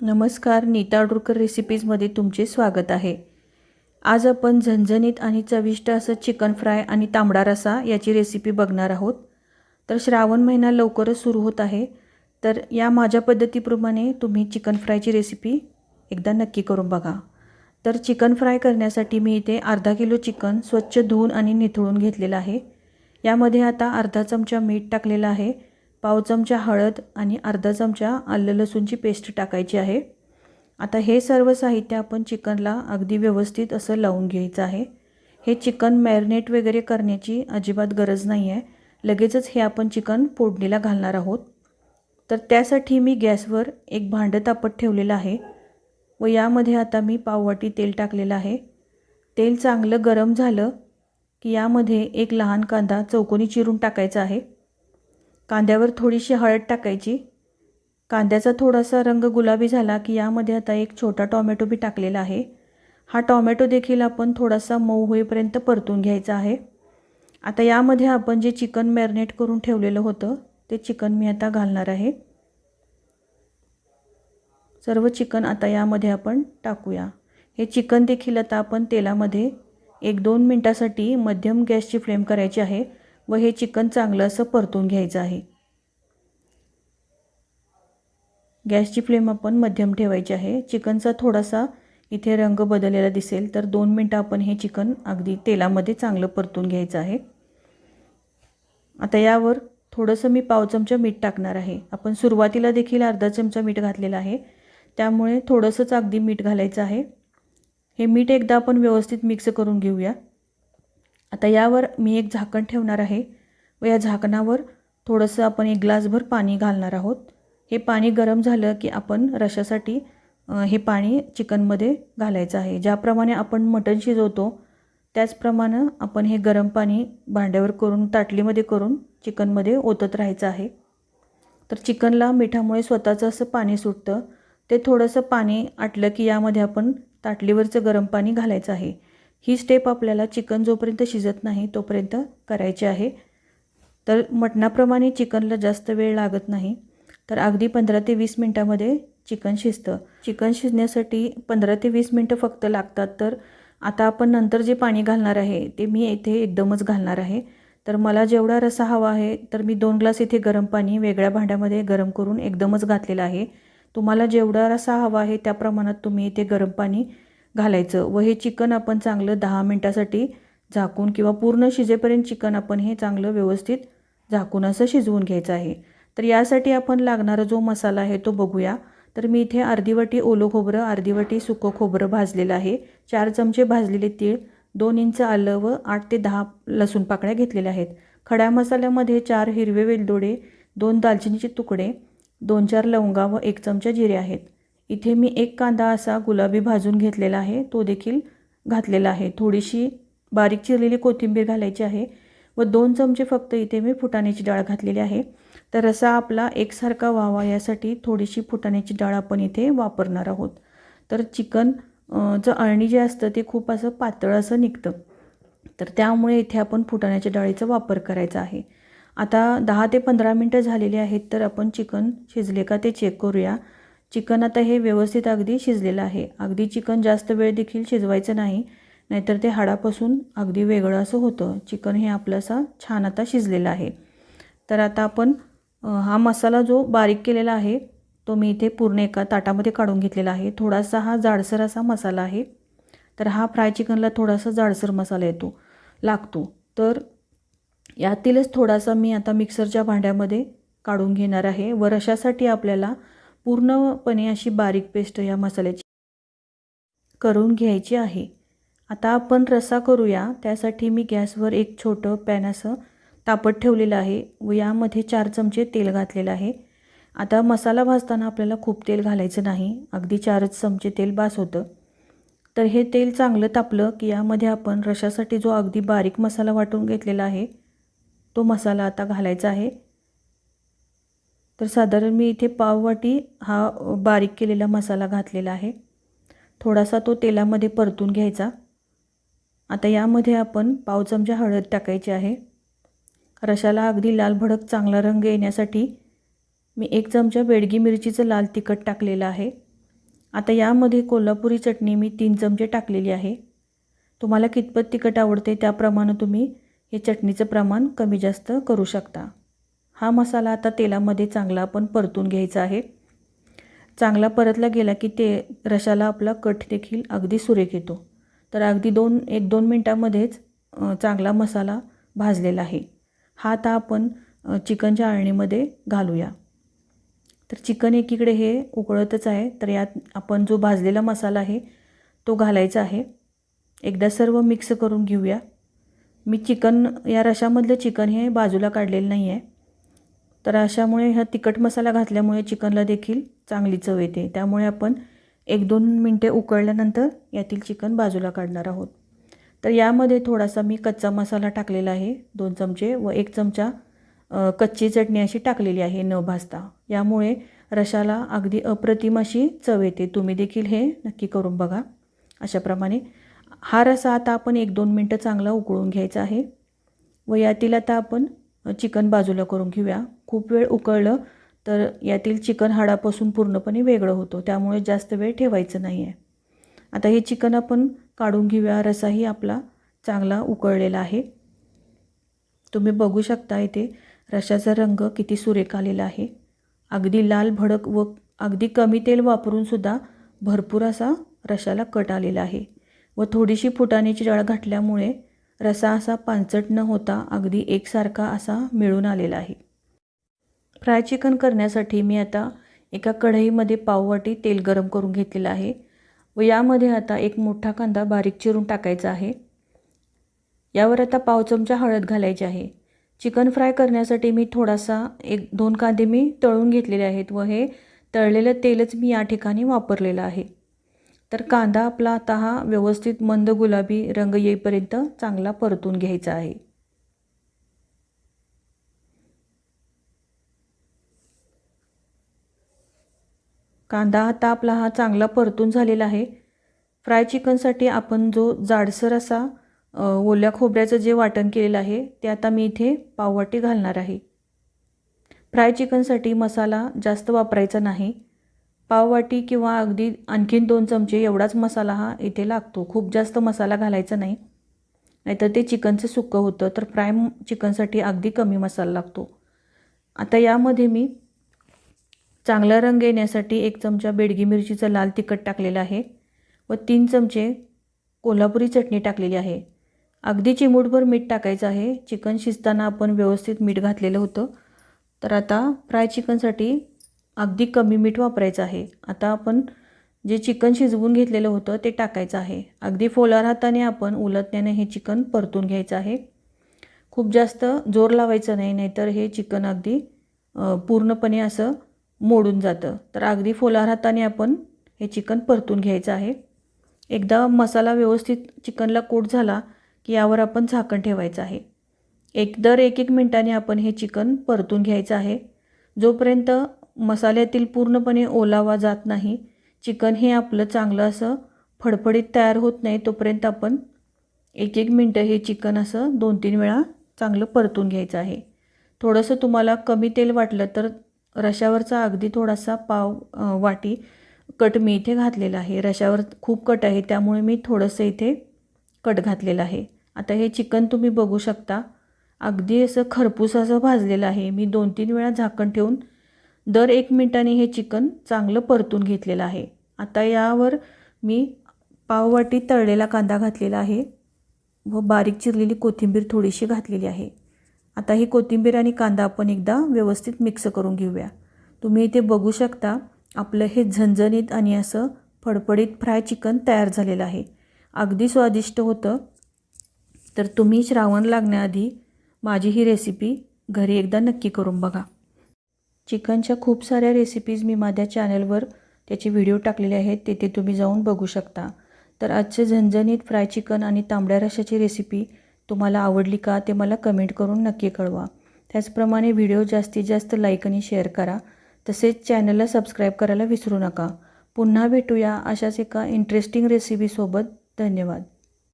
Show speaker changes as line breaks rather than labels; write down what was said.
नमस्कार नीता डुरकर रेसिपीजमध्ये तुमचे स्वागत आहे. आज आपण झणझणीत आणि चविष्ट असं चिकन फ्राय आणि तांबडा रसा याची रेसिपी बघणार आहोत. तर श्रावण महिना लवकरच सुरू होत आहे. तर या माझ्या पद्धतीप्रमाणे तुम्ही चिकन फ्रायची रेसिपी एकदा नक्की करून बघा. तर चिकन फ्राय करण्यासाठी मी इथे अर्धा किलो चिकन स्वच्छ धुवून आणि निथळून घेतलेलं आहे. यामध्ये आता अर्धा चमचा मीठ टाकलेलं आहे. पाव चमचा हळद आणि अर्धा चमचा आलं लसूणची पेस्ट टाकायची आहे. आता हे सर्व साहित्य आपण चिकनला अगदी व्यवस्थित असं लावून घ्यायचं आहे. हे चिकन मॅरिनेट वगैरे करण्याची अजिबात गरज नाही आहे लगेचच हे आपण चिकन फोडणीला घालणार आहोत. तर त्यासाठी मी गॅसवर एक भांडं तापत ठेवलेलं आहे व यामध्ये आता मी पाववाटी तेल टाकलेलं आहे. तेल चांगलं गरम झालं की यामध्ये एक लहान कांदा चौकोनी चिरून टाकायचा आहे. कांद्यावर थोडीशी हळद टाकायची. कांद्याचा थोडासा रंग गुलाबी झाला की यामध्ये आता एक छोटा टॉमॅटो बी टाकलेला आहे. हा टॉमॅटो देखील आपण थोडासा मऊ होईपर्यंत परतून घ्यायचा आहे. आता यामध्ये आपण जे चिकन मॅरिनेट करून ठेवलेलं होतं ते चिकन मी आता घालणार आहे. सर्व चिकन आता यामध्ये आपण टाकूया. हे चिकन देखील आता आपण तेलामध्ये एक दोन मिनटासाठी मध्यम गॅसची फ्लेम करायची आहे. व हे चिकन चांगलं असं परतून घ्यायचं आहे. गॅसची फ्लेम आपण मध्यम ठेवायची आहे. चिकनचा थोडासा इथे रंग बदललेला दिसेल तर दोन मिनटं आपण हे चिकन अगदी तेलामध्ये चांगलं परतून घ्यायचं आहे. आता यावर थोडंसं मी पाव चमचा मीठ टाकणार आहे. आपण सुरुवातीला देखील अर्धा चमचा मीठ घातलेला आहे. त्यामुळे थोडंसंच अगदी मीठ घालायचं आहे. हे मीठ एकदा आपण व्यवस्थित मिक्स करून घेऊया. आता यावर मी एक झाकण ठेवणार आहे व या झाकणावर थोडंसं आपण एक ग्लासभर पाणी घालणार आहोत. हे पाणी गरम झालं की आपण रशासाठी हे पाणी चिकनमध्ये घालायचं आहे. ज्याप्रमाणे आपण मटण शिजवतो त्याचप्रमाणे आपण हे गरम पाणी भांड्यावर करून ताटलीमध्ये करून चिकनमध्ये ओतत राहायचं आहे. तर चिकनला मिठामुळे स्वतःचं असं पाणी सुटतं. ते थोडंसं पाणी आटलं की यामध्ये आपण ताटलीवरचं गरम पाणी घालायचं आहे. ही स्टेप आपल्याला चिकन जोपर्यंत शिजत नाही तोपर्यंत करायची आहे. तर मटणाप्रमाणे चिकनला जास्त वेळ लागत नाही. तर अगदी पंधरा ते वीस मिनटामध्ये चिकन शिजतं. चिकन शिजण्यासाठी पंधरा ते वीस मिनटं फक्त लागतात. तर आता आपण नंतर जे पाणी घालणार आहे ते मी इथे एकदमच घालणार आहे. तर मला जेवढा रसा हवा आहे तर मी दोन ग्लास इथे गरम पाणी वेगळ्या भांड्यामध्ये गरम करून एकदमच घातलेलं आहे. तुम्हाला जेवढा रसा हवा आहे त्या प्रमाणात तुम्ही इथे गरम पाणी घालायचं. व हे चिकन आपण चांगलं दहा मिनटासाठी झाकून किंवा पूर्ण शिजेपर्यंत चिकन आपण हे चांगलं व्यवस्थित झाकून असं शिजवून घ्यायचं आहे. तर यासाठी आपण लागणारा जो मसाला आहे तो बघूया. तर मी इथे अर्धी वाटी ओलं खोबरं अर्धी वाटी सुकं खोबरं भाजलेलं आहे. चार चमचे भाजलेले तीळ दोन इंच आलं व आठ ते दहा लसूण पाकळ्या घेतलेल्या आहेत. खड्या मसाल्यामध्ये चार हिरवे वेलदोडे दोन दालचिनीचे तुकडे दोन चार लवंगा व एक चमचा जिरे आहेत. इथे मी एक कांदा असा गुलाबी भाजून घेतलेला आहे. तो देखील घातलेला आहे. थोडीशी बारीक चिरलेली कोथिंबीर घालायची आहे व दोन चमचे फक्त इथे मी फुटाण्याची डाळ घातलेली आहे. तर रसा आपला एकसारखा व्हावा यासाठी थोडीशी फुटाण्याची डाळ आपण इथे वापरणार आहोत. तर चिकन चं अळणी जे असतं ते खूप असं पातळ असं निघतं. तर त्यामुळे इथे आपण फुटाण्याच्या डाळीचा वापर करायचा आहे. आता दहा ते पंधरा मिनटं झालेली आहेत तर आपण चिकन शिजले का ते चेक करूया. चिकन आता हे व्यवस्थित अगदी शिजलेलं आहे. अगदी चिकन जास्त वेळ देखील शिजवायचं नाही नाहीतर ते हाडापासून अगदी वेगळं असं होतं. चिकन हे आपलं असं छान आता शिजलेलं आहे. तर आता आपण हा मसाला जो बारीक केलेला आहे तो मी इथे पूर्ण एका ताटामध्ये काढून घेतलेला आहे. थोडासा हा जाडसर असा मसाला आहे. तर हा फ्राय चिकनला थोडासा जाडसर मसाला येतो लागतो. तर यातीलच थोडासा मी आता मिक्सरच्या भांड्यामध्ये काढून घेणार आहे. वर अशासाठी आपल्याला पूर्णपणे अशी बारीक पेस्ट या मसाल्याची करून घ्यायची आहे. आता आपण रसा करूया. त्यासाठी मी गॅसवर एक छोटं पॅन असं तापत ठेवलेलं आहे व यामध्ये चार चमचे तेल घातलेलं आहे. आता मसाला भाजताना आपल्याला खूप तेल घालायचं नाही. अगदी चारच चमचे तेल बास होतं. तर हे तेल चांगलं तापलं की यामध्ये आपण रशासाठी जो अगदी बारीक मसाला वाटून घेतलेला आहे तो मसाला आता घालायचा आहे. तर साधारण मी इथे पाववाटी हा बारीक केलेला मसाला घातलेला आहे. थोडासा तो तेलामध्ये परतून घ्यायचा. आता यामध्ये आपण पाव चमचा हळद टाकायची आहे. रशाला अगदी लाल भडक चांगला रंग येण्यासाठी मी एक चमचा बेडगी मिरचीचं लाल तिखट टाकलेलं आहे. आता यामध्ये कोल्हापुरी चटणी मी तीन चमचे टाकलेली आहे. तुम्हाला कितपत तिखट आवडते त्याप्रमाणे तुम्ही हे चटणीचं प्रमाण कमी जास्त करू शकता. हा मसाला आता तेलामध्ये चांगला आपण परतून घ्यायचा आहे. चांगला परतला गेला की ते रशाला आपला कट देखील अगदी सुरेख येतो. तर अगदी दोन एक दोन मिनटामध्येच चांगला मसाला भाजलेला आहे. हा आता आपण चिकनच्या आळणीमध्ये घालूया. तर चिकन एकीकडे हे उकळतच आहे. तर यात आपण जो भाजलेला मसाला आहे तो घालायचा आहे. एकदा सर्व मिक्स करून घेऊया. मी चिकन या रशामधलं चिकन हे बाजूला काढलेलं नाही आहे तर अशामुळे हा तिखट मसाला घातल्यामुळे चिकनला देखील चांगली चव येते. त्यामुळे आपण एक दोन मिनटे उकळल्यानंतर यातील चिकन बाजूला काढणार आहोत. तर यामध्ये थोडासा मी कच्चा मसाला टाकलेला आहे. दोन चमचे व एक चमचा कच्ची चटणी अशी टाकलेली आहे न भाजता. यामुळे रशाला अगदी अप्रतिम अशी चव येते. तुम्ही देखील हे नक्की करून बघा. अशाप्रमाणे हा रसा आता आपण एक दोन मिनटं चांगला उकळून घ्यायचा आहे. व यातील आता आपण चिकन बाजूला करून घेऊया. खूप वेळ उकळलं तर यातील चिकन हाडापासून पूर्णपणे वेगळं होतं. त्यामुळे जास्त वेळ ठेवायचं नाही आहे आता हे चिकन आपण काढून घेऊया. रसाही आपला चांगला उकळलेला आहे. तुम्ही बघू शकता इथे रशाचा रंग किती सुरेख आलेला आहे. अगदी लाल भडक व अगदी कमी तेल वापरूनसुद्धा भरपूर असा रशाला कट आलेला आहे. व थोडीशी फुटाण्याची डाळ घातल्यामुळे रसा असा पांचट न होता अगदी एकसारखा असा मिळून आलेला आहे. फ्राय चिकन करण्यासाठी मी आता एका कढईमध्ये पाववाटी तेल गरम करून घेतलेलं आहे व यामध्ये आता एक मोठा कांदा बारीक चिरून टाकायचा आहे. यावर आता पाव चमचा हळद घालायची आहे. चिकन फ्राय करण्यासाठी मी थोडासा एक दोन कांदे मी तळून घेतलेले आहेत व हे तळलेलं तेलच मी या ठिकाणी वापरलेलं आहे. तर कांदा आपला आता हा व्यवस्थित मंद गुलाबी रंग येईपर्यंत चांगला परतून घ्यायचा आहे. कांदा आता आपला हा चांगला परतून झालेला आहे. फ्राय चिकनसाठी आपण जो जाडसर असा ओल्या खोबऱ्याचं जे वाटण केलेलं आहे ते आता मी इथे पाववाटी घालणार आहे. फ्राय चिकनसाठी मसाला जास्त वापरायचा नाही. पाववाटी किंवा अगदी आणखीन दोन चमचे एवढाच मसाला हा इथे लागतो. खूप जास्त मसाला घालायचा नाही. नाहीतर ते चिकनचं सुकं होतं तर फ्राय चिकनसाठी अगदी कमी मसाला लागतो. आता यामध्ये मी चांगला रंग येण्यासाठी एक चमचा बेडगी मिरचीचं लाल तिखट टाकलेलं आहे व तीन चमचे कोल्हापुरी चटणी टाकलेली आहे. अगदी चिमूटभर मीठ टाकायचं आहे. चिकन शिजताना आपण व्यवस्थित मीठ घातलेलं होतं. तर आता फ्राय चिकनसाठी अगदी कमी मीठ वापरायचं आहे. आता आपण जे चिकन शिजवून घेतलेलं होतं ते टाकायचं आहे. अगदी फोलार हाताने आपण उलटण्याने हे चिकन परतून घ्यायचं आहे. खूप जास्त जोर लावायचं नाही नाहीतर हे चिकन अगदी पूर्णपणे असं मोडून जातं. तर अगदी फोलार हाताने आपण हे चिकन परतून घ्यायचं आहे. एकदा मसाला व्यवस्थित चिकनला कोट झाला की यावर आपण झाकण ठेवायचं आहे. एक दर एक एक मिनटाने आपण हे चिकन परतून घ्यायचं आहे. जोपर्यंत मसाल्यातील पूर्णपणे ओलावा जात नाही. चिकन हे आपलं चांगलं असं फडफडीत तयार होत नाही तोपर्यंत आपण एक एक मिनटं हे चिकन असं दोन तीन वेळा चांगलं परतून घ्यायचं आहे. थोडंसं तुम्हाला कमी तेल वाटलं तर रशावरचा अगदी थोडासा पाव वाटी कट मी इथे घातलेला आहे. रशावर खूप कट आहे त्यामुळे मी थोडंसं इथे कट घातलेलं आहे. आता हे चिकन तुम्ही बघू शकता. अगदी असं खरपूस असं भाजलेलं आहे. मी दोन तीन वेळा झाकण ठेवून दर एक मिनटाने हे चिकन चांगलं परतून घेतलेलं आहे. आता यावर मी पाववाटी तळलेला कांदा घातलेला आहे व बारीक चिरलेली कोथिंबीर थोडीशी घातलेली आहे. आता ही कोथिंबीर आणि कांदा आपण एकदा व्यवस्थित मिक्स करून घेऊया. तुम्ही इथे बघू शकता आपलं हे झणझणीत आणि असं फडफडीत फ्राय चिकन तयार झालेलं आहे. अगदी स्वादिष्ट होतं. तर तुम्ही श्रावण लागण्याआधी माझी ही रेसिपी घरी एकदा नक्की करून बघा. चिकनच्या खूप साऱ्या रेसिपीज मी माझ्या चॅनलवर त्याचे व्हिडिओ टाकलेले आहेत तेथे तुम्ही जाऊन बघू शकता. तर आजचे झणझणीत फ्राय चिकन आणि तांबड्या रशाची रेसिपी तुम्हाला आवडली का ते मला कमेंट करून नक्की कळवा. त्याचप्रमाणे व्हिडिओ जास्तीत जास्त लाईक आणि शेअर करा. तसेच चॅनलला सबस्क्राईब करायला विसरू नका. पुन्हा भेटूया अशाच एका इंटरेस्टिंग रेसिपीसोबत धन्यवाद.